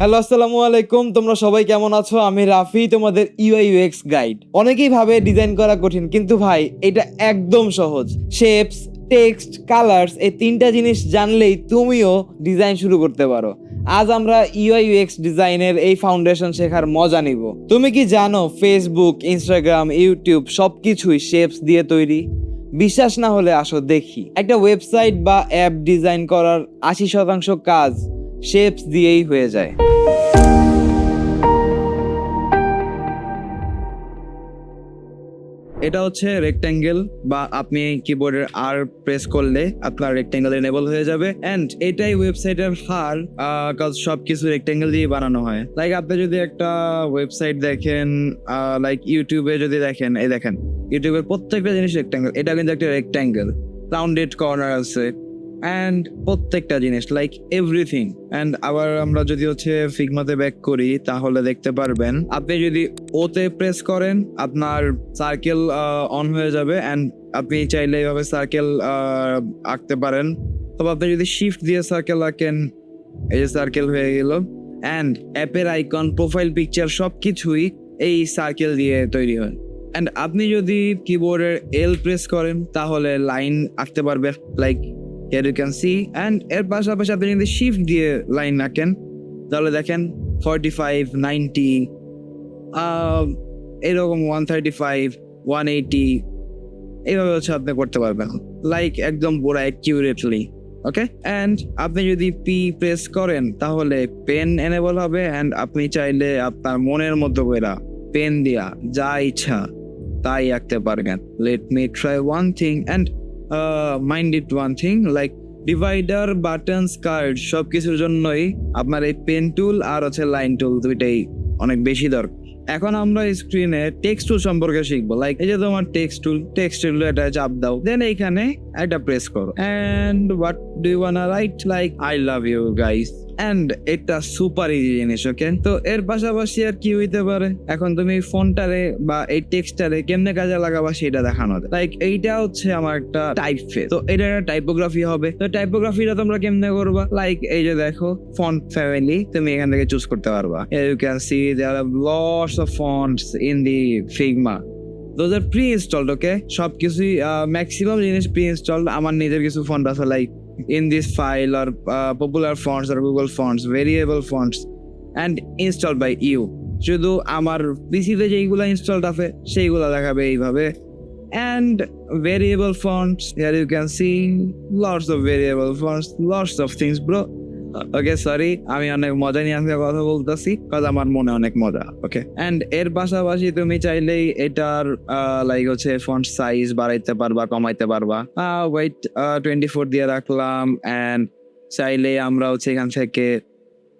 Hello, আসসালামু আলাইকুম। তোমরা সবাই কেমন আছো? আমি রাফি, তোমাদের ইউআই ইউএক্স গাইড অনেকেই ভাবে ডিজাইন করা কঠিন, কিন্তু ভাই, এটা একদম সহজ। শেপস টেক্সট কালার্স এই তিনটা জিনিস জানলেই তুমিও ডিজাইন শুরু করতে পারো। আজ আমরা ইউআই ইউএক্স ডিজাইনের এই ফাউন্ডেশন শেখার মজা নিব। তুমি কি জানো ফেসবুক ইনস্টাগ্রাম ইউটিউব সবকিছুই শেপস দিয়ে তৈরি? বিশ্বাস না হলে আসো দেখি। একটা ওয়েবসাইট বা অ্যাপ ডিজাইন করার আশি শতাংশ কাজ শেপস দিয়েই হয়ে যায়। এটা হচ্ছে রেক্ট্যাঙ্গেল বা আপনি কিবোর্ডের আর প্রেস করলে আপনার রেক্ট্যাঙ্গেল এনেবল হয়ে যাবে। এন্ড এটাই ওয়েবসাইটের হার কাজ সবকিছু রেক্ট্যাঙ্গেল দিয়ে বানানো হয়। লাইক আপনি যদি একটা ওয়েবসাইট দেখেন লাইক ইউটিউবে যদি দেখেন, এই দেখেন ইউটিউবের প্রত্যেকটা জিনিস রেক্ট্যাঙ্গেল এটা কিন্তু একটা রেক্ট্যাঙ্গেল রাউন্ডেড কর্নার আছে। অ্যান্ড প্রত্যেকটা জিনিস লাইক এভরিথিং অ্যান্ড আবার আমরা যদি হচ্ছে ফিগমাতে ব্যাক করি, তাহলে দেখতে পারবেন, আপনি যদি ওতে প্রেস করেন, আপনার সার্কেল অন হয়ে যাবে অ্যান্ড আপনি চাইলে এইভাবে সার্কেল আঁকতে পারেন। তবে আপনি যদি শিফট দিয়ে সার্কেল আঁকেন, এই যে সার্কেল হয়ে গেল অ্যান্ড অ্যাপের আইকন প্রোফাইল পিকচার সব কিছুই এই সার্কেল দিয়ে তৈরি হয়। অ্যান্ড আপনি যদি কিবোর্ডের এল প্রেস করেন, তাহলে লাইন আঁকতে পারবে like here you can see and এর পাশাপাশি আপনি যদি শিফট দিয়ে লাইন আঁকেন, তাহলে দেখেন ফর্টি ফাইভ নাইনটি এরকম one thirty five one eighty এইভাবে হচ্ছে আপনি করতে পারবেন। লাইক একদম পুরো অ্যাকিউরেটলি ওকে অ্যান্ড আপনি যদি পি প্রেস করেন, তাহলে পেন এনেবল হবে অ্যান্ড আপনি চাইলে আপনার মনের মতো করে পেন দিয়া যা ইচ্ছা তাই আঁকতে পারবেন। Let me try one thing and mind it one thing like divider buttons card সব কিছুর জন্যই আপনার এই পেন টুল আর হচ্ছে লাইন টুল দুইটাই অনেক বেশি দরকার। এখন আমরা স্ক্রিনে টেক্সট টুল সম্পর্কে শিখব। লাইক এই যে তোমার টেক্সট টুল টেক্সট টুল এটা চাপ দাও। দেন এইখানে একটা প্রেস করো। And what do you one right like I love you guys and এটা সুপার ইজি জিনিস ওকে তো এর পাশাপাশি আর কি হইতে পারে? এখন তুমি ফোনটারে বা এই টেক্সটারে কেমনে কাজে লাগাবা সেটা দেখানো লাইক এইটা হচ্ছে আমার একটা টাইপ ফেস তো এটা একটা টাইপোগ্রাফি হবে। তো টাইপোগ্রাফিটা তোমরা কেমনে করবা? লাইক এই যে দেখো ফন্ট ফ্যামিলি তুমি এখান থেকে চুজ করতে পারবা। You can see there are lots of fonts in the Figma those are pre installed okay সব কিছুই ম্যাক্সিমাম জিনিস প্রি ইনস্টলড আমার নিজের কিছু ফন্ট আছে like in this file or uh, popular fonts or Google fonts, variable fonts, and installed by you. শুধু আমার পিসিতে যেইগুলো ইনস্টলড আছে সেইগুলো দেখাবে এইভাবে and variable fonts here you can see lots of variable fonts lots of things bro okay sorry আমি অনেক মজা নিয়ে আজকে কথা বলতেছি কাজ আমার মনে অনেক মজা ওকে অ্যান্ড এর পাশাপাশি তুমি চাইলেই এটার লাইক হচ্ছে ফন্ট সাইজ বাড়াইতে পারবা, কমাইতে পারবা। ওয়েট টোয়েন্টি ফোর দিয়ে রাখলাম অ্যান্ড চাইলে আমরা হচ্ছে এখান থেকে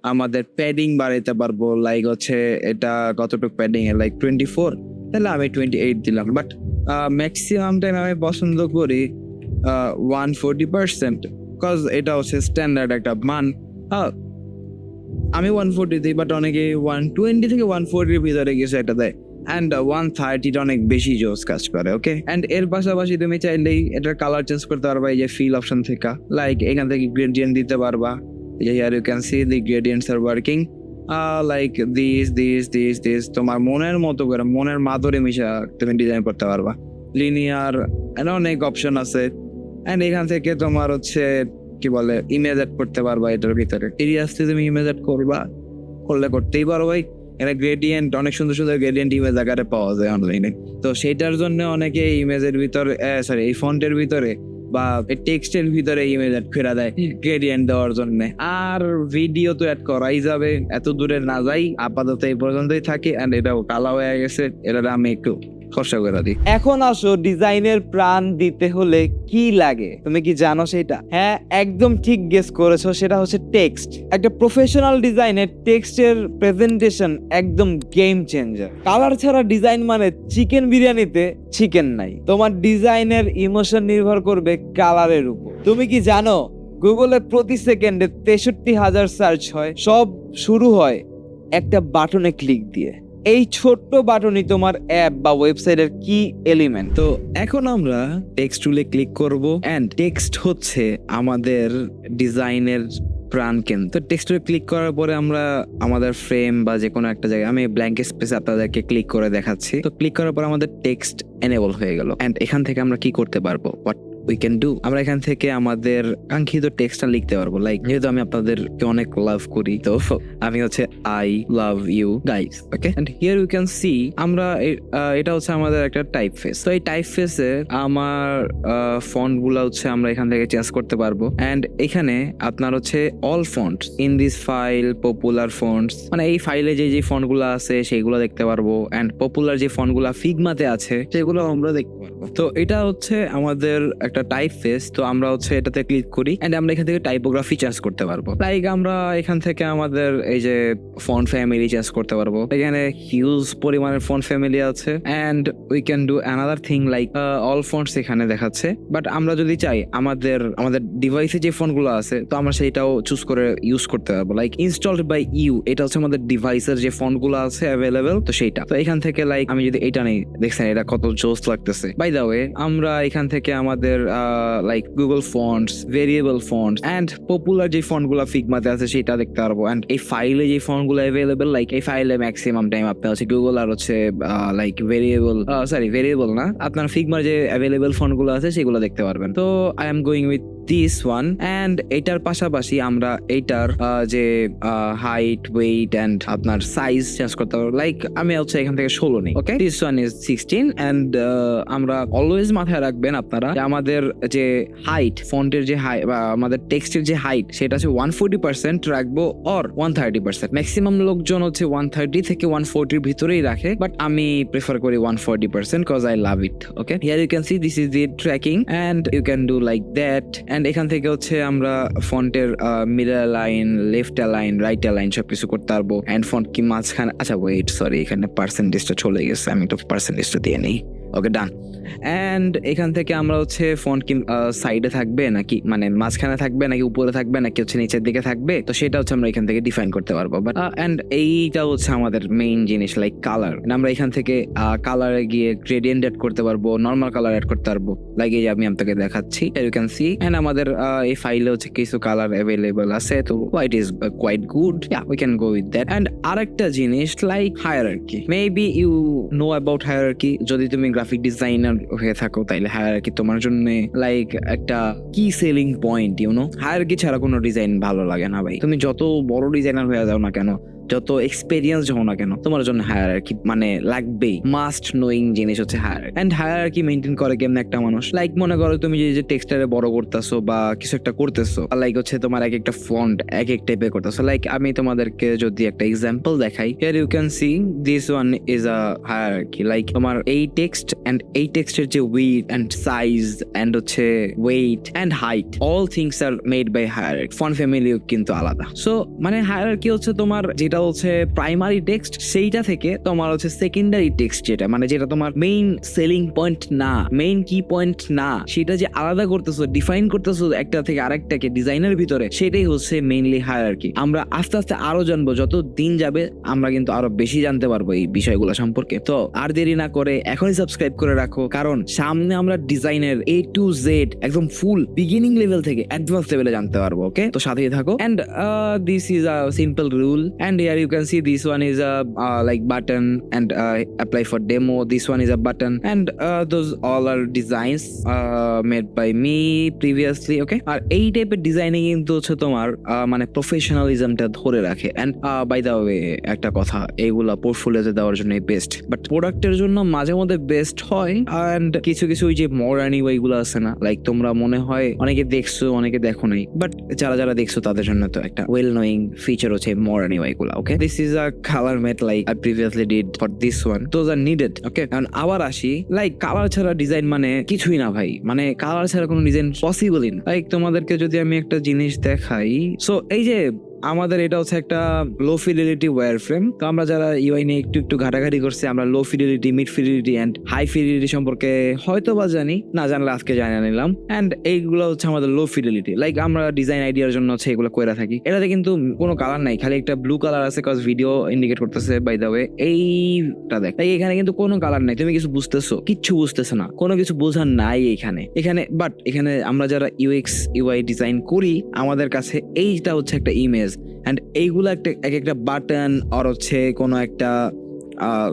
আমাদের প্যাডিং বাড়াইতে পারব লাইক হচ্ছে এটা কতটুকু প্যাডিং এর লাইক টোয়েন্টি ফোর তাহলে আমি টোয়েন্টি এইট দিলাম বাট ম্যাক্সিমাম টাইম আমি পছন্দ করি ওয়ান ফোরটি পার্সেন্ট কজ এটা হচ্ছে স্ট্যান্ডার্ড একটা মান। আমি ওয়ান ফোরটি দিই বাট অনেকে ওয়ান টোয়েন্টি থেকে ওয়ান ফোরটির ভিতরে কিছু একটা দেয়। অ্যান্ড ওয়ান থার্টিটা অনেক বেশি জোস কাজ করে ওকে অ্যান্ড এর পাশাপাশি তুমি চাইলেই এটার কালার চেঞ্জ করতে পারবা, এই যে ফিল অপশন থেকে। লাইক এখান থেকে গ্রেডিয়েন্ট দিতে পারবা। যে here you can see the gradients are working like this this this this তোমার মনের মতো করে, মনের মাধুরী মিশা তুমি ডিজাইন করতে পারবা। লিনিয়ার অনেক অপশন আছে। অ্যান্ড এখান থেকে তোমার হচ্ছে, কি বলে ইমেজ অ্যাড করতে পারবা এটার ভিতরে। সিরিয়াসলি তুমি ইমেজ অ্যাড করবা, করলে করতেই পারো ভাই এখানে গ্রেডিয়েন্ট অনেক সুন্দর সুন্দর গ্রেডিয়েন্ট ইমেজ আকারে পাওয়া যায় অনলাইনে তো সেটার জন্য অনেকে ইমেজের ভিতরে সরি এই ফন্টের ভিতরে বা টেক্সটের ভিতরে ইমেজ অ্যাড করে দেয় গ্রেডিয়েন্ট দেওয়ার জন্য। আর ভিডিও তো অ্যাড করাই যাবে, এত দূরে না যাই, আপাতত এই পর্যন্তই থাকে। এন্ড এটাও কালা হয়ে গেছে এটা আমি একটু খরচা করে দিই। এখন আসো, ডিজাইনের প্রাণ দিতে হলে কি লাগে? তুমি কি জানো সেটা? হ্যাঁ একদম ঠিক গেস করেছ, সেটা হচ্ছে টেক্সট একটা প্রফেশনাল ডিজাইনের টেক্সটের প্রেজেন্টেশন একদম গেম চেঞ্জার কালার ছাড়া ডিজাইন মানে চিকেন বিরিয়ানিতে চিকেন নাই। তোমার ডিজাইনের ইমোশন নির্ভর করবে কালারের উপর। তুমি কি জানো গুগলে প্রতি সেকেন্ডে তেষট্টি হাজার সার্চ হয়, সব শুরু হয় একটা বাটনে ক্লিক দিয়ে। এই ছোট্ট বাটনই তোমার অ্যাপ বা ওয়েবসাইটের কি এলিমেন্ট তো এখন আমরা টেক্সট টুলে ক্লিক করব এন্ড টেক্সট হচ্ছে আমাদের ডিজাইনের প্রাণ কেন তো টেক্সটে ক্লিক করার পরে আমরা আমাদের ফ্রেম বা যে কোনো একটা জায়গায়, আমি ব্ল্যাঙ্ক স্পেস আপনাদেরকে ক্লিক করে দেখাচ্ছি। তো ক্লিক করার পর আমাদের টেক্সট এনেবল হয়ে গেল এন্ড এখান থেকে আমরা কি করতে পারব? হোয়াট উই ক্যান ডু আমরা এখান থেকে আমাদের কাঙ্ক্ষিত টেক্সটটা লিখতে পারব। লাইক যেহেতু আমি আপনাদেরকে অনেক লাভ করি, তো আমি হচ্ছে I love you guys okay and here you can see আমরা এটা হচ্ছে আমাদের একটা টাইপ ফেস তো এই টাইপ ফেসে আমার ফন্টগুলা হচ্ছে আমরা এখান থেকে চেঞ্জ করতে পারব। এন্ড এখানে আপনার হচ্ছে all font in this file popular fonts মানে এই ফাইলে যে যে ফন্টগুলো আছে সেগুলো দেখতে পারব। এন্ড পপুলার যে ফন্টগুলা ফিগমাতে আছে, সেগুলো আমরা দেখতে পারব। তো এটা হচ্ছে আমাদের একটা টাইপ ফেস তো আমরা হচ্ছে এটাতে ক্লিক করি এন্ড আমরা এখান থেকে টাইপোগ্রাফি চেঞ্জ করতে পারব। লাইক আমরা এখান থেকে আমাদের এই যে ফন্ট ফ্যামিলি চেঞ্জ করতে পারব। এখানে হিউজ পরিমাণের ফন্ট ফ্যামিলি আছে and we can do another thing like all fonts এখানে দেখাচ্ছে। বাট আমরা যদি চাই আমাদের আমাদের ডিভাইসে যে ফোনগুলো আছে, তো আমরা সেইটাও চুজ করে ইউজ করতে পারব। লাইক ইনস্টলড বাই ইউ এটা হচ্ছে আমাদের ডিভাইসের যে ফোনগুলো আছে অ্যাভেলেবেল তো সেইটা। তো এখান থেকে লাইক আমি যদি এটা নেই, দেখছেন এটা কত জোস লাগতেছে। বাই দা ওয়ে আমরা এখান থেকে আমাদের like Google fonts variable fonts and popular যে ফন্টগুলো ফিগমাতে আছে সেটা দেখতে পারব। অ্যান্ড এই ফাইলে যে ফন্টগুলো অ্যাভেলেবেল লাইক এই ফাইলে ম্যাক্সিমাম টাইম আপনার হচ্ছে গুগল আর হচ্ছে লাইক ভেরিয়েবল সরি ভেরিয়েবল না, আপনার ফিগমার যে অ্যাভেলেবেল ফন্টগুলো আছে সেগুলো দেখতে পারবেন। তো I am going with this one and এটার পাশাপাশি আমরা এইটার যে হাইট ওয়েট অ্যান্ড আপনার সাইজ চেঞ্জ করতে পারব। লাইক আমি হচ্ছে এখান থেকে ষোলো নেই okay this one is sixteen and আমরা অলওয়েজ মাথায় রাখবেন আপনারা আমাদের যে হাইট ফন্টের যে হাই বা আমাদের টেক্সটের যে হাইট সেটা হচ্ছে ওয়ান ফোর্টি পার্সেন্ট রাখব or one thirty percent maximum লোকজন হচ্ছে ওয়ান থার্টি থেকে ওয়ান ফোর্টির ভিতরেই রাখে বাট আমি প্রেফার করি one forty percent cause I love it okay here you can see this is the tracking and you can do like that and এখান থেকে হচ্ছে আমরা ফন্টের middle line left line right line সব কিছু করতে পারব। অ্যান্ড ফন্ট কি মাঝখানে আচ্ছা ওয়েট সরি এখানে পার্সেন্টেজটা চলে গেছে, আমি তো পার্সেন্টেজটা দিয়ে নেই। ওকে ডান অ্যান্ড এখান থেকে আমরা হচ্ছে ফোন কি সাইডে থাকবে নাকি মানে মাঝখানে থাকবে নাকি উপরে থাকবে নাকি হচ্ছে নিচের দিকে থাকবে? তো সেটা হচ্ছে আমরা এখান থেকে ডিফাইন করতে পারব। বাট অ্যান্ড এইটা হচ্ছে আমাদের মেইন জিনিস লাইক কালার আমরা এখান থেকে কালারে গিয়ে গ্রেডিয়েন্ট অ্যাড করতে পারব নর্মাল কালার অ্যাড করতে পারব। লাইক এই আমি আপনাকে দেখাচ্ছি ইউ ক্যান সি অ্যান্ড আমাদের এই ফাইলে হচ্ছে কিছু কালার অ্যাভেলেবল আছে, তো white is quite good we can go with that and আরেকটা জিনিস like hierarchy maybe you know about hierarchy যদি তুমি গ্রাফিক ডিজাইনার হয়ে থাকো, তাইলে হায়ার কি তোমার জন্য লাইক একটা কি সেলিং পয়েন্ট ইউনো হায়ার কি ছাড়া কোনো ডিজাইন ভালো লাগে না ভাই? তুমি যত বড় ডিজাইনার হয়ে যাও না কেন যত এক্সপেরিয়েন্স হও না কেন, তোমার জন্য হায়ার আর কি মানে লাগবেই। মাস্ট নোয়িং জিনিস হচ্ছে হায়ার এন্ড হায়ার আর কি মেনটেন করে কেমন একটা মানুষ? লাইক মনে করো তুমি যে টেক্সটারে বড় করতেছো বা কিছু একটা করতেছো লাইক হচ্ছে তোমার এক একটা ফন্ট এক এক টাইপের করতেছো। লাইক আমি তোমাদেরকে যদি একটা এক্সাম্পল দেখাই here you can see this one is a hierarchy like তোমার এই টেক্সট এন্ড এই টেক্সটের যে উইথ এন্ড সাইজ এন্ড হচ্ছে weight and height all things are made by higher font ফ্যামিলিও কিন্তু আলাদা। সো মানে হায়ার কি হচ্ছে তোমার যেটা হচ্ছে প্রাইমারি টেক্সট সেইটা থেকে তোমার হচ্ছে সেকেন্ডারি টেক্সট যেটা মানে যেটা তোমার মেইন সেলিং পয়েন্ট না মেইন কি পয়েন্ট না, সেটা যে আলাদা করতেছো ডিফাইন করতেছো একটা থেকে আরেকটাকে ডিজাইনের ভিতরে, সেটাই হচ্ছে মেইনলি হায়ার কি আমরা আস্তে আস্তে আরও জানব, যত দিন যাবে, আমরা কিন্তু আরও বেশি জানতে পারব এই বিষয়গুলো সম্পর্কে। তো আর দেরি না করে এখনই সাবস্ক্রাইব করে রাখো, কারণ সামনে আমরা ডিজাইনের এ টু জেড একদম ফুল বিগিনিং লেভেল থেকে অ্যাডভান্স লেভেলে জানতে পারব ওকে তো সাথেই থাকো and this is a simple rule and here you can see this one is a uh, like button and uh, apply for demo. This one is a button and uh, those all are designs uh, made by me previously okay? আর এই টাইপের designing কিন্তু হচ্ছে তোমার মানে প্রফেশনালিজমটা ধরে রাখে। And by the way একটা কথা এইগুলা পোর্টফোলিওতে দেওয়ার জন্য বেস্ট বাট প্রোডাক্টের জন্য মাঝে মধ্যে বেস্ট হয়। অ্যান্ড কিছু কিছু ওই যে মডার্নি ওইগুলো আছে না লাইক তোমরা মনে হয় অনেকে দেখছ অনেকে দেখো নাই। বাট যারা যারা দেখছ তাদের জন্য তো একটা ওয়েল নোয়িং ফিচার হচ্ছে মডার্নি ওইগুলা okay this is a colour mate like I previously did for this one those are needed okay কারণ আবার আসি লাইক কালার ছাড়া ডিজাইন মানে কিছুই না ভাই। মানে কালার ছাড়া কোনো ডিজাইন পসিবলই না। লাইক তোমাদেরকে যদি আমি একটা জিনিস দেখাই সো এই যে আমাদের এটা হচ্ছে একটা লো ফিডিলিটি ওয়্যার ফ্রেম তো আমরা যারা ইউআই নিয়ে একটু একটু ঘাটাঘাটি করছি, আমরা low fidelity mid fidelity and high fidelity সম্পর্কে হয়তো বা জানি, না জানলে আজকে জানিয়ে নিলাম। অ্যান্ড এইগুলো হচ্ছে আমাদের লো ফিডিলিটি লাইক আমরা ডিজাইন আইডিয়ার জন্য হচ্ছে এগুলো করে থাকি। এটাতে কিন্তু কোনো কালার নাই, খালি একটা ব্লু কালার আছে কজ ভিডিও ইন্ডিকেট করতেছে বাই দ্য ওয়ে এইটা দেখ। তাই এখানে কিন্তু কোনো কালার নাই, তুমি কিছু বুঝতেছো? কিচ্ছু বুঝতেছো না। কোনো কিছু বোঝার নাই এখানে। এখানে বাট এখানে আমরা যারা ইউএক্স ইউআই ডিজাইন করি, আমাদের কাছে এইটা হচ্ছে একটা ইমেজ অ্যান্ড এইগুলো একটা, এক একটা বাটন আর হচ্ছে কোনো একটা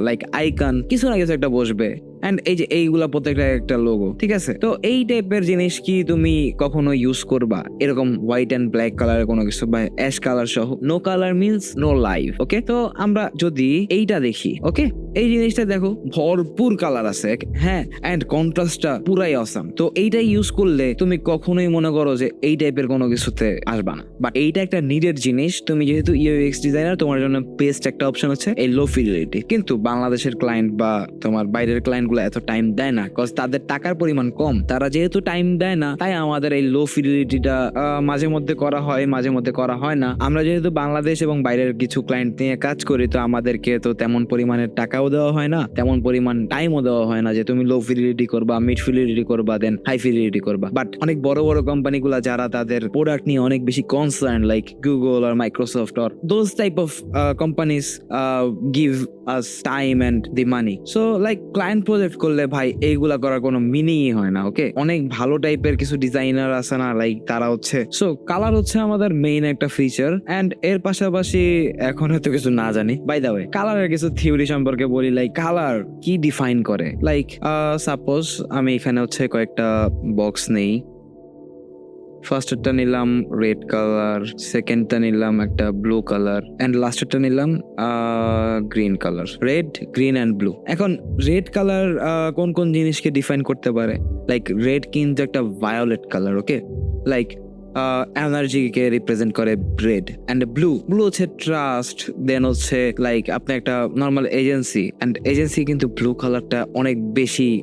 লাইক আইকন কিছু না কিছু একটা বসবে। অ্যান্ড এই যে এইগুলা প্রত্যেকটা একটা লোগো ঠিক আছে? তো এই টাইপের জিনিস কি তুমি কখনো ইউজ করবা? এরকম হোয়াইট অ্যান্ড ব্ল্যাক কালারের কোনো কিছু বা অ্যাশ কালার সহ? No colour means no life okay তো আমরা যদি এইটা দেখি ওকে এই জিনিসটা দেখো, ভরপুর কালার আছে হ্যাঁ? অ্যান্ড কন্ট্রাস্টটা পুরাই অসাম তো এইটা ইউজ করলে তুমি কখনোই মনে করো যে এই টাইপের কোনো কিছুতে আসবা না। বাট এইটা একটা নিডের জিনিস, তুমি যেহেতু ইউএক্স ডিজাইনার তোমার জন্য বেস্ট একটা অপশন হচ্ছে এই লো ফিডিলিটি কিন্তু বাংলাদেশের ক্লায়েন্ট বা তোমার বাইরের ক্লায়েন্ট গুলো এত টাইম দেয় না কজ তাদের টাকার পরিমাণ কম। তারা যেহেতু টাইম দেয় না, তাই আমাদের এই লো ফিডিলিটিটা মাঝে মধ্যে করা হয়, মাঝে মধ্যে করা হয় না। আমরা যেহেতু বাংলাদেশ এবং বাইরের কিছু ক্লায়েন্ট নিয়ে কাজ করি, তো আমাদেরকে তো তেমন পরিমাণের টাকাও দেওয়া হয় না, তেমন পরিমাণ টাইমও দেওয়া হয় না যে তুমি লো ফিডিলিটি করবা মিড ফিডিলিটি করবা দেন হাই ফিডিলিটি করবা। বাট অনেক বড় বড় কোম্পানিগুলো যারা তাদের প্রোডাক্ট নিয়ে অনেক বেশি concern like Google R Microsoft or those type of companies give us time and the money so like client project করলে ভাই এইগুলা করার কোনো মিনিংই হয় না ওকে অনেক ভালো টাইপের কিছু ডিজাইনার আছে না লাইক তারা হচ্ছে সো কালার হচ্ছে আমাদের মেইন একটা ফিচার এন্ড এর পাশাপাশি এখন হয়তো কিছু না জানি। বাই দা ওয়ে কালারের কিছু থিওরি সম্পর্কে বলি লাইক কালার কি ডিফাইন করে? লাইক সাপোজ আমি এখানে হচ্ছে কয়েকটা বক্স নেই। ফার্স্টেরটা নিলাম রেড কালার সেকেন্ডটা নিলাম একটা ব্লু কালার অ্যান্ড লাস্টেরটা নিলাম green colour red green and blue এখন রেড কালার কোন কোন জিনিসকে ডিফাইন করতে পারে? লাইক রেড কিন্তু একটা ভায়োলেট কালার ওকে লাইক এনার্জিকে রিপ্রেজেন্ট করে রেড অ্যান্ড ব্লু ব্লু হচ্ছে ট্রাস্ট দেন হচ্ছে লাইক আপনি একটা নর্মাল এজেন্সি অ্যান্ড এজেন্সি কিন্তু ব্লু কালারটা অনেক বেশি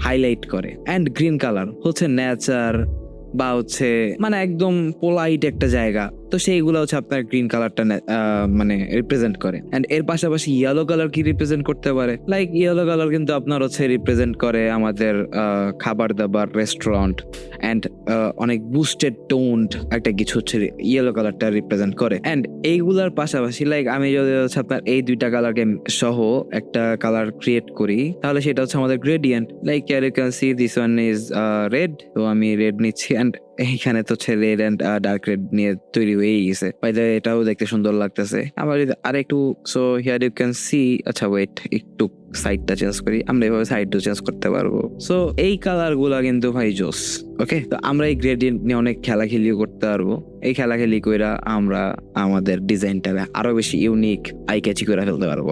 হাইলাইট করে. অ্যান্ড গ্রিন কালার হচ্ছে নেচার বা হচ্ছে মানে একদম পোলাইট একটা জায়গা। তো সেইগুলো হচ্ছে আপনার গ্রিন কালারটা মানে রিপ্রেজেন্ট করে। অ্যান্ড এর পাশাপাশি ইয়েলো কালার কি রিপ্রেজেন্ট করতে পারে? লাইক ইয়েলো কালার কিন্তু আপনার হচ্ছে রিপ্রেজেন্ট করে আমাদের খাবার দাবার রেস্টুরেন্ট অ্যান্ড অনেক বুস্টেড টোন্ড একটা কিছু হচ্ছে ইয়েলো কালারটা রিপ্রেজেন্ট করে। অ্যান্ড এইগুলার পাশাপাশি লাইক আমি যদি হচ্ছে আপনার এই দুইটা কালারকে সহ একটা কালার ক্রিয়েট করি, তাহলে সেটা হচ্ছে আমাদের gradient like can see this one is red তো আমি রেড নিচ্ছি। অ্যান্ড এইখানে তো হচ্ছে রেড অ্যান্ড ডার্ক রেড নিয়ে তৈরি হয়েই গেছে। বাইরে এটাও দেখতে সুন্দর লাগতেছে। আবার যদি আরেকটু so here you can see আচ্ছা ওয়েট একটু সাইডটা চেঞ্জ করি। আমরা এভাবে সাইডও চেঞ্জ করতে পারব। সো এই কালারগুলা কিন্তু ভাই জোস ওকে তো আমরা এই গ্রেডিয়েন্ট নিয়ে অনেক খেলা খেলাখেলিও করতে পারব। এই খেলাখেলি কইরা আমরা আমাদের ডিজাইনটাকে আরও বেশি ইউনিক আই ক্যাচি করে ফেলতে পারব।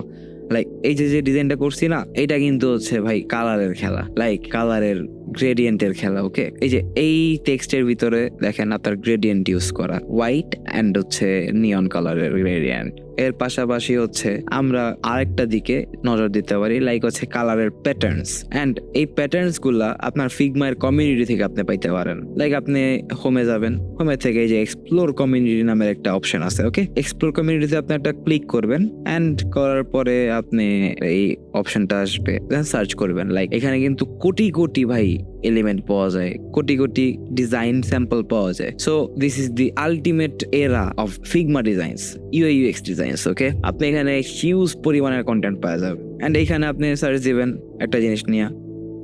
লাইক এই যে যে ডিজাইনটা করছি না এটা কিন্তু হচ্ছে ভাই কালারের খেলা। লাইক কালারের গ্রেডিয়েন্টের খেলা ওকে এই যে, এই টেক্সটের ভিতরে দেখেন আপনার গ্রেডিয়েন্ট ইউজ করা হোয়াইট অ্যান্ড হচ্ছে নিয়ন কালারের গ্রেডিয়েন্ট এর পাশাপাশি হচ্ছে আমরা আরেকটা দিকে নজর দিতে পারি লাইক হচ্ছে কালারের প্যাটার্নস অ্যান্ড এই প্যাটার্নসগুলা আপনার ফিগমার কমিউনিটি থেকে আপনি পাইতে পারেন। লাইক আপনি হোমে যাবেন হোমে থেকে যে এক্সপ্লোর কমিউনিটি নামের একটা অপশন আছে ওকে এক্সপ্লোর কমিউনিটিতে আপনি একটা ক্লিক করবেন অ্যান্ড করার পরে আপনি এই অপশনটা আসবে। সার্চ করবেন। লাইক এখানে কিন্তু কোটি কোটি ভাই এলিমেন্ট পাওয়া যায়, কোটি কোটি ডিজাইন স্যাম্পল পাওয়া যায়। So this is the ultimate era of Figma designs you UX designs okay আপনি এখানে হিউজ পরিমাণের কন্টেন্ট পাওয়া যাবে। অ্যান্ড এইখানে আপনি সার্চ দিবেন একটা জিনিস নিয়ে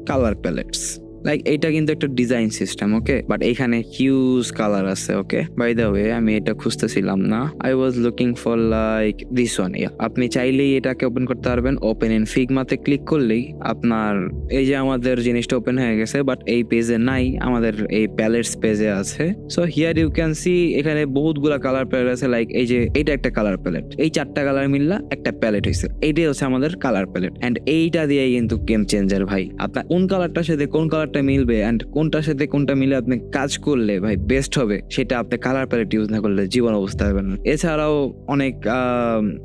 কালার প্যালেটস লাইক এটা কিন্তু একটা ডিজাইন সিস্টেম ওকে বাট এখানে হিউজ কালার আছে ওকে বাই দ্য ওয়ে আমি এটা খুঁজতেছিলাম না। I was looking for like this one আপনি চাইলেই এটাকে ওপেন করতে পারবেন। ওপেন ইন ফিগমাতে ক্লিক করলেই আপনার, এই যে আমাদের জিনিসটা ওপেন হয়ে গেছে বাট এই পেজে নাই, আমাদের এই প্যালেটস পেজে আছে। So here you can see এখানে বহুতগুলা কালার প্যালেট আছে লাইক এই যে এইটা একটা কালার প্যালেট এই চারটা কালার মিললা একটা প্যালেট হয়েছে এইটাই হচ্ছে আমাদের কালার প্যালেট এন্ড এইটা দিয়ে কিন্তু গেম চেঞ্জার ভাই। আপনার কোন কালারটার সাথে কোন কালারটা কালারটা মিলবে অ্যান্ড কোনটার সাথে কোনটা মিলে আপনি কাজ করলে ভাই বেস্ট হবে, সেটা আপনি কালার প্যালেট ইউজ না করলে জীবন অবস্থা হবে না। এছাড়াও অনেক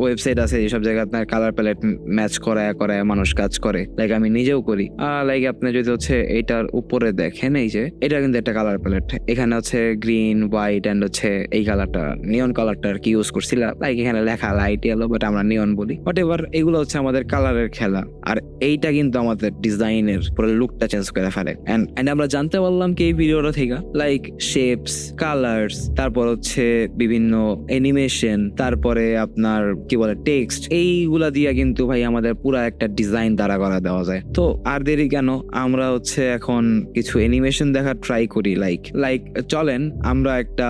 ওয়েবসাইট আছে যেসব জায়গায় আপনার কালার প্যালেট ম্যাচ করায় করায়, মানুষ কাজ করে। লাইক আমি নিজেও করি। লাইক আপনি যদি হচ্ছে এটার উপরে দেখেন এই যে, এটা কিন্তু একটা কালার প্যালেট এখানে হচ্ছে গ্রিন হোয়াইট অ্যান্ড হচ্ছে এই কালারটা নিয়ন কালারটা আর কি ইউজ করছিলাম লাইক এখানে লেখা লাইট এলো বাট আমরা নিয়ন বলি। বাট এবার এগুলো হচ্ছে আমাদের কালারের খেলা। আর এইটা কিন্তু আমাদের ডিজাইনের পুরো লুকটা চেঞ্জ করে ফেলে। এন্ড আমরা জানতে পারলাম কি এই ভিডিওটা থেকে লাইক শেপস কালার্স তারপর হচ্ছে বিভিন্ন অ্যানিমেশন তারপরে আপনার কি বলে টেক্সট এইগুলা দিয়ে কিন্তু ভাই আমাদের পুরো একটা ডিজাইন দাঁড়া করা দেওয়া যায়। তো আর দেরি কেন, আমরা হচ্ছে এখন কিছু অ্যানিমেশন দেখার ট্রাই করি লাইক লাইক চলেন, আমরা একটা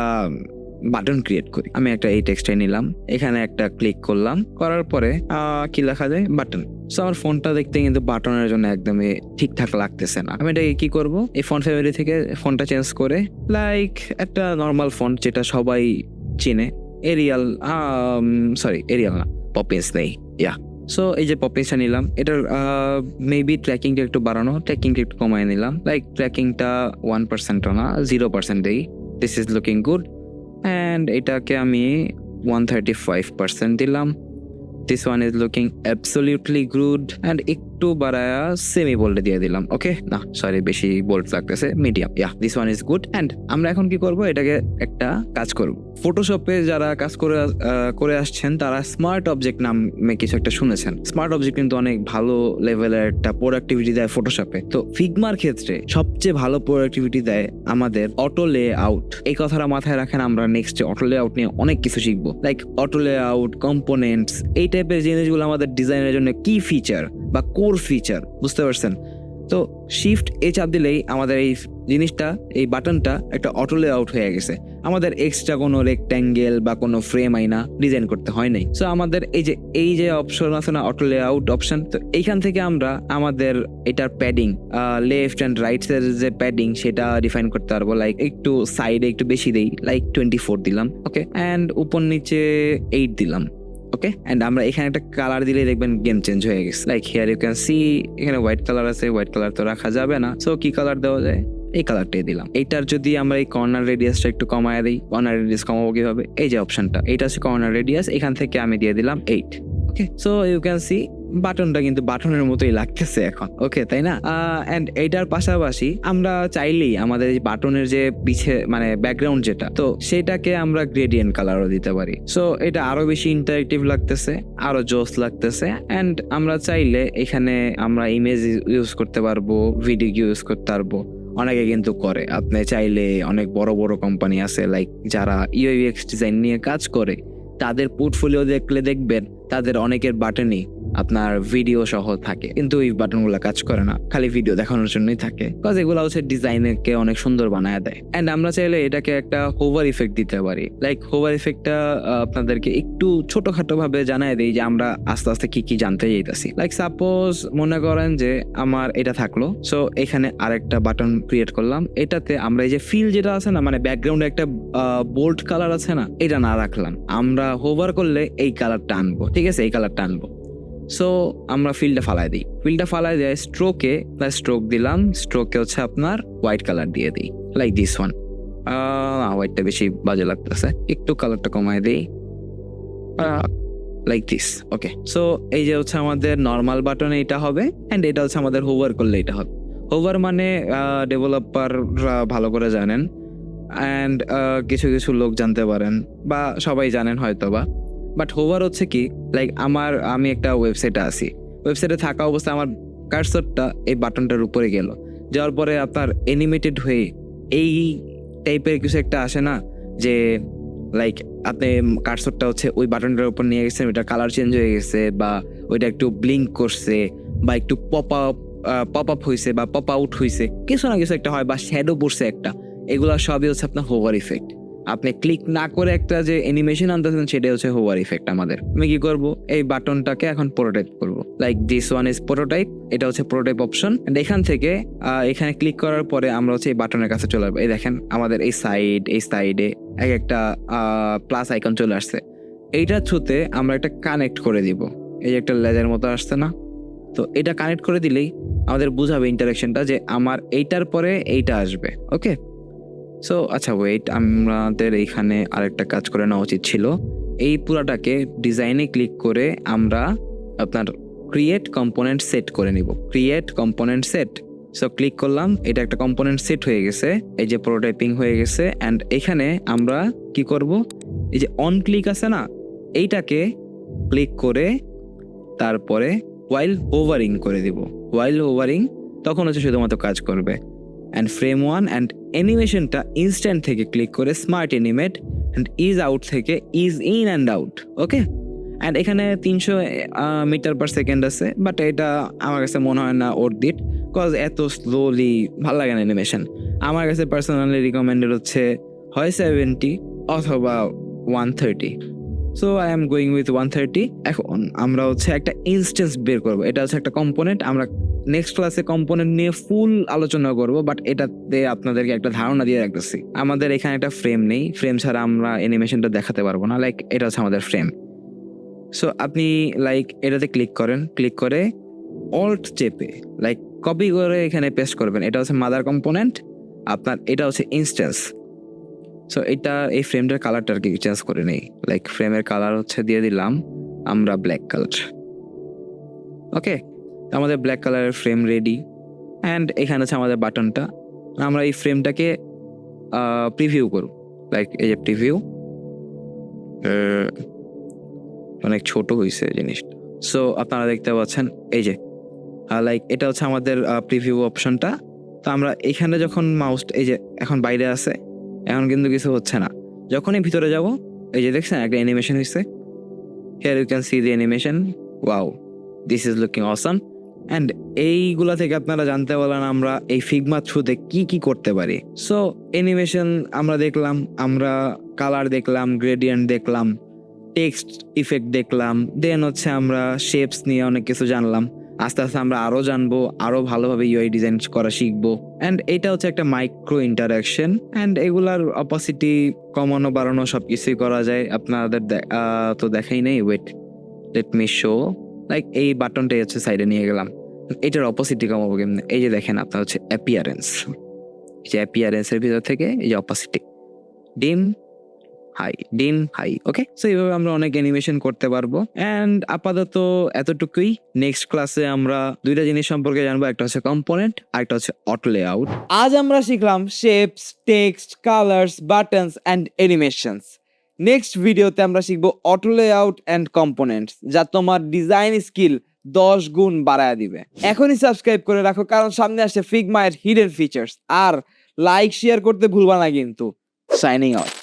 বাটন ক্রিয়েট করি। আমি একটা এই টেক্সটাই নিলাম, এখানে একটা ক্লিক করলাম, করার পরে কি লেখা যায়? বাটন সো আমার ফোনটা দেখতে কিন্তু বাটনের জন্য একদমই ঠিকঠাক লাগতেছে না। আমি এটাকে কি করব? এই ফোন ফ্যামিলি থেকে ফোনটা চেঞ্জ করে লাইক একটা নর্মাল ফোন যেটা সবাই চিনে। এরিয়াল সরি এরিয়াল না পপিন্স নেই ইয়া সো এই যে পপিন্সটা নিলাম, এটার মেবি ট্র্যাকিংটা একটু বাড়ানো ট্র্যাকিংটা একটু কমায় নিলাম। লাইক ট্র্যাকিংটা ওয়ান পার্সেন্টও না জিরো পার্সেন্ট দেই। This is looking good and এটাকে আমি ওয়ান থার্টি ফাইভ পার্সেন্ট দিলাম। This one is looking absolutely good and it একটু বাড়ায়া সেমি বোল্ডে দিয়ে দিলাম ওকে না সরি বেশি বোল্ড লাগতেছে medium yeah this one is good and আমরা এখন কি করব? এটাকে একটা কাজ করব। ফটোশপে যারা কাজ করে করে আসছেন, তারা স্মার্ট অবজেক্ট নামে কিছু একটা শুনেছেন। স্মার্ট অবজেক্ট কিন্তু অনেক ভালো লেভেলের একটা প্রোডাক্টিভিটি দেয় ফটোশপে তো ফিগমার ক্ষেত্রে সবচেয়ে ভালো প্রোডাক্টিভিটি দেয় আমাদের অটো লে আউট এই কথাটা মাথায় রাখেন, আমরা নেক্সট অটো লে আউট নিয়ে অনেক কিছু শিখব। Like auto layout components এই টাইপের জিনিসগুলো আমাদের ডিজাইনের জন্য কি ফিচার বা কোর ফিচার বুঝতে পারছেন? তো শিফট এ চাপ দিলেই আমাদের এই জিনিসটা, এই বাটনটা একটা অটো লে আউট হয়ে গেছে। আমাদের এক্সট্রা কোনো রেক্ট্যাঙ্গেল বা কোনো ফ্রেম আইনা ডিজাইন করতে হয় নাই। সো আমাদের এই যে এই যে অপশন আছে না অটো লে আউট অপশন তো এইখান থেকে আমরা আমাদের এটার প্যাডিং লেফট অ্যান্ড রাইট এর যে প্যাডিং সেটা ডিফাইন করতে পারব। লাইক একটু সাইডে একটু বেশি দেই লাইক টোয়েন্টি ফোর দিলাম ওকে অ্যান্ড উপর নিচে এইট দিলাম। ওকে অ্যান্ড আমরা এখানে একটা কালার দিলে দেখবেন গেম চেঞ্জ হয়ে গেছে। Like here you can see এখানে হোয়াইট কালার আছে হোয়াইট কালার তো রাখা যাবে না। সো কি কালার দেওয়া যায়? এই কালারটাই দিলাম। এইটার যদি আমরা এই কর্নার রেডিয়াসটা একটু কমায় দিই কর্নার রেডিয়াস কমাবো কীভাবে? এই যে অপশনটা এইটা হচ্ছে কর্নার রেডিয়াস এখান থেকে আমি দিয়ে দিলাম eight okay so you can see বাটনটা কিন্তু বাটনের মতোই লাগতেছে এখন। ওকে তাই না? এন্ড এইটার পাশাপাশি আমরা চাইলেই আমাদের এই বাটনের যে পিছে মানে ব্যাকগ্রাউন্ড যেটা, তো সেটাকে আমরা গ্রেডিয়েন্ট কালারও দিতে পারি। সো এটা আরও বেশি ইন্টারেক্টিভ লাগতেছে, আরও জোস লাগতেছে এন্ড আমরা চাইলে এখানে আমরা ইমেজ ইউজ করতে পারব ভিডিও ইউজ করতে পারব। অনেকে কিন্তু করে, আপনি চাইলে অনেক বড় বড় কোম্পানি আছে লাইক যারা ইউএক্স ডিজাইন নিয়ে কাজ করে, তাদের পোর্টফোলিও দেখলে দেখবেন তাদের অনেকের বাটনই আপনার ভিডিও সহ থাকে। কিন্তু এই বাটনগুলো কাজ করে না। খালি ভিডিও দেখানোর জন্যই থাকে। কাজ এগুলো হচ্ছে ডিজাইনকে অনেক সুন্দর বানায় দেয়। এন্ড আমরা চাইলে এটাকে একটা হোভার ইফেক্ট দিতে পারি। লাইক হোভার ইফেক্টটা আপনাদেরকে একটু ছোটখাটো ভাবে জানায় দেই যে আমরা আস্তে আস্তে কি কি জানতে যাইতেছি লাইক সাপোজ মনে করেন যে আমার এটা থাকল। সো এখানে আরেকটা বাটন ক্রিয়েট করলাম। এটাতে আমরা এই যে ফিল যেটা আছে না মানে ব্যাকগ্রাউন্ডে একটা বোল্ড কালার আছে না, এটা না রাখলাম। আমরা হোভার করলে এই কালারটা আনব। ঠিক আছে? এই কালারটা আনব। সো আমরা ফিল্ডটা ফালাই দিই। ফিল্ডটা ফালাই দেয় স্ট্রোকে স্ট্রোক দিলাম। স্ট্রোকে হচ্ছে আপনার হোয়াইট কালার দিয়ে দিই। লাইক দিস ওয়ান হোয়াইটটা বেশি বাজে লাগতেছে। একটু কালারটা কমায় দিই। লাইক দিস ওকে সো এই যে হচ্ছে আমাদের নর্মাল বাটনে এটা হবে অ্যান্ড এটা হচ্ছে আমাদের হোভার করলে এটা হবে। হোভার মানে ডেভেলপাররা ভালো করে জানেন। অ্যান্ড কিছু কিছু লোক জানতে পারেন, বা সবাই জানেন হয়তো বা বাট হোভার হচ্ছে কি লাইক আমার, আমি একটা ওয়েবসাইটে আছি। ওয়েবসাইটে থাকা অবস্থায় আমার কার্সরটা এই বাটনটার উপরে গেল। যাওয়ার পরে আপনার এনিমেটেড হয়ে এই টাইপের কিছু একটা আসে না যে লাইক আপনি কার্সরটা হচ্ছে ওই বাটনটার উপর নিয়ে গেছেন, ওইটা কালার চেঞ্জ হয়ে গেছে বা ওইটা একটু ব্লিঙ্ক করছে বা একটু পপ আপ পপ আপ হয়েছে বা পপ আউট হয়েছে কিছু না কিছু একটা হয় বা শ্যাডো পড়ছে একটা। এগুলো সবই হচ্ছে আপনার হোভার ইফেক্ট আপনি ক্লিক না করে একটা যে অ্যানিমেশন আনতেছেন, সেটাই হচ্ছে হোয়ার ইফেক্ট আমাদের। আমি কি করব? এই বাটনটাকে এখন প্রোটোটাইপ করব। Like this one is prototype এটা হচ্ছে প্রোটোটাইপ অপশন এখান থেকে এখানে ক্লিক করার পরে আমরা হচ্ছে এই বাটনের কাছে চলে আসব। এই দেখেন, আমাদের এই সাইড এই সাইডে এক একটা প্লাস আইকন চলে আসছে। এইটার থ্রুতে আমরা একটা কানেক্ট করে দিব। এই যে একটা লেজার মতো আসছে না? তো এটা কানেক্ট করে দিলেই আমাদের বুঝাবে ইন্টারাকশনটা যে আমার এইটার পরে এইটা আসবে। ওকে সো আচ্ছা ওয়েট আমাদের এইখানে আরেকটা কাজ করে নেওয়া উচিত ছিল। এই পুরাটাকে ডিজাইনে ক্লিক করে আমরা আপনার ক্রিয়েট কম্পোনেন্ট সেট করে নিব। Create component set so click করলাম, এটা একটা কম্পোনেন্ট সেট হয়ে গেছে, এই যে প্রোটোটাইপিং হয়ে গেছে অ্যান্ড এখানে আমরা কি করব? এই যে অন ক্লিক আছে না, এইটাকে ক্লিক করে তারপরে ওয়াইল ওভারিং করে দিব। ওয়াইল ওভারিং তখন হচ্ছে শুধুমাত্র কাজ করবে। অ্যান্ড ফ্রেম ওয়ান অ্যান্ড অ্যানিমেশনটা ইনস্ট্যান্ট থেকে ক্লিক করে smart animate and ease out থেকে ease in and out okay and এখানে তিনশো মিটার পার সেকেন্ড আছে বাট এটা আমার কাছে মনে হয় না ওর দিট কজ এত স্লোলি ভালো লাগে না অ্যানিমেশন আমার কাছে পার্সোনালি রিকমেন্ডেড হচ্ছে হয় সেভেন্টি অথবা one thirty so I am going with one thirty এখন আমরা হচ্ছে একটা ইনস্টেন্স বের করব। এটা হচ্ছে একটা কম্পোনেন্ট আমরা নেক্সট ক্লাসে কম্পোনেন্ট নিয়ে ফুল আলোচনা করব বাট এটাতে আপনাদেরকে একটা ধারণা দিয়ে রাখতেছি। আমাদের এখানে একটা ফ্রেম নেই। ফ্রেম ছাড়া আমরা অ্যানিমেশনটা দেখাতে পারব না। লাইক এটা হচ্ছে আমাদের ফ্রেম সো আপনি লাইক এটাতে ক্লিক করেন। ক্লিক করে অল্ট চেপে লাইক কপি করে এখানে পেস্ট করবেন। এটা হচ্ছে মাদার কম্পোনেন্ট আপনার, এটা হচ্ছে ইনস্টেন্স সো এটা এই ফ্রেমটার কালারটা আর কি চেঞ্জ করে নেই। লাইক ফ্রেমের কালার হচ্ছে দিয়ে দিলাম, আমরা ব্ল্যাক কালার ওকে আমাদের ব্ল্যাক কালারের ফ্রেম রেডি অ্যান্ড এখানে হচ্ছে আমাদের বাটনটা আমরা এই ফ্রেমটাকে প্রিভিউ করব। লাইক এই যে প্রিভিউ অনেক ছোট হয়েছে জিনিসটা। সো আপনারা দেখতে পাচ্ছেন, এই যে লাইক এটা হচ্ছে আমাদের প্রিভিউ অপশনটা তো আমরা এখানে যখন মাউস এই যে, এখন বাইরে আছে এখন কিন্তু কিছু হচ্ছে না। যখনই ভিতরে যাব, এই যে দেখছেন একটা অ্যানিমেশন হয়েছে here you can see the animation wow this is looking awesome and এইগুলা থেকে আপনারা জানতে পারলেন আমরা এই ফিগমা থ্রুতে কি কি করতে পারি। সো অ্যানিমেশন আমরা দেখলাম, আমরা কালার দেখলাম গ্রেডিয়েন্ট দেখলাম টেক্সট ইফেক্ট দেখলাম দেন হচ্ছে আমরা শেপস নিয়ে অনেক কিছু জানলাম। আস্তে আস্তে আমরা আরও জানব আরও ভালোভাবে ইউআই ডিজাইন করা শিখব। অ্যান্ড এটা হচ্ছে একটা মাইক্রো ইন্টারাকশন অ্যান্ড এগুলার অপসিটি কমানো, বাড়ানো সব কিছুই করা যায়। আপনাদের তো দেখাই নেই wait let me show like এই বাটনটাই হচ্ছে সাইডে নিয়ে গেলাম। এটার অপোসিটি কমাবো কেমনে? এই যে দেখেন, আপনার হচ্ছে অ্যাপিয়ারেন্স এই যে অ্যাপিয়ারেন্সের ভিতর থেকে এই যে অপোসিটি ডিম হাই ডিম হাই ওকে সো এইভাবে আমরা অনেক অ্যানিমেশন করতে পারব। অ্যান্ড আপাতত এতটুকুই। নেক্সট ক্লাসে আমরা দুইটা জিনিস সম্পর্কে জানব। একটা হচ্ছে কম্পোনেন্ট আর একটা হচ্ছে অটো লেআউট আজ আমরা শিখলাম shapes text colours buttons and animations next ভিডিওতে আমরা শিখব অটো লেআউট অ্যান্ড কম্পোনেন্টস যা তোমার ডিজাইন স্কিল দশ গুণ বাড়ায় দিবে। এখনই সাবস্ক্রাইব করে রাখো, কারণ সামনে আসছে ফিগমায়ের হিডেন ফিচার্স আর লাইক শেয়ার করতে ভুলবা না কিন্তু। Signing out